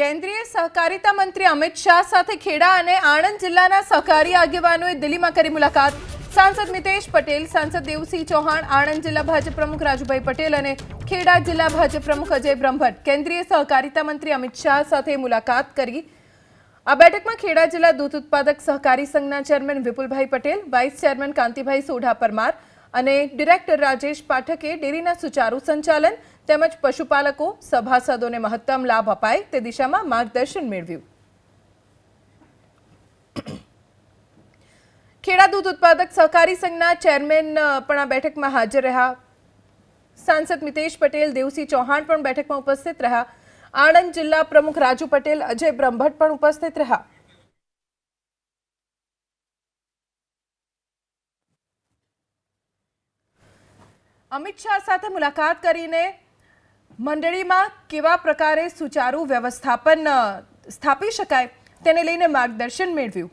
કેન્દ્રીય સહકારિતા મંત્રી અમિત શાહ સાથે ખેડા અને આણંદ જિલ્લાના સહકારી આગેવાનોએ દિલ્હીમાં કરી મુલાકાત. સાંસદ મિતેશ પટેલ, સાંસદ દેવસિંહ ચૌહાણ, આણંદ જિલ્લા ભાજપ પ્રમુખ રાજુભાઈ પટેલ અને ખેડા જિલ્લા ભાજપ પ્રમુખ અજય બ્રહ્મભટ્ટ. કેન્દ્રીય સહકારિતા મંત્રી અમિત શાહ સાથે મુલાકાત કરી. આ બેઠકમાં ખેડા જિલ્લા દૂધ ઉત્પાદક સહકારી સંઘના chairman Vipulbhai Patel, vice chairman Kantibhai Sodha Parmar અને ડિરેક્ટર રાજેશ પાઠકે ડેરીના સુચારુ સંચાલન તેમજ પશુપાલકો, સભાસદોને મહત્તમ લાભ અપાય તે દિશામાં માર્ગદર્શન મેળવ્યું. ખેડા દૂધ ઉત્પાદક સહકારી સંઘના ચેરમેન પણ આ બેઠકમાં હાજર રહ્યા. સાંસદ મિતેશ પટેલ, દેવસિંહ ચૌહાણ પણ બેઠકમાં ઉપસ્થિત રહ્યા. આણંદ જિલ્લા પ્રમુખ રાજુ પટેલ, અજય બ્રહ્મભટ્ટ પણ ઉપસ્થિત રહ્યા. અમિત શાહ સાથે મુલાકાત કરીને મંડળીમાં કેવા પ્રકારે સુચારુ વ્યવસ્થાપન સ્થાપી શકાય તેને લઈને માર્ગદર્શન મેળવ્યું.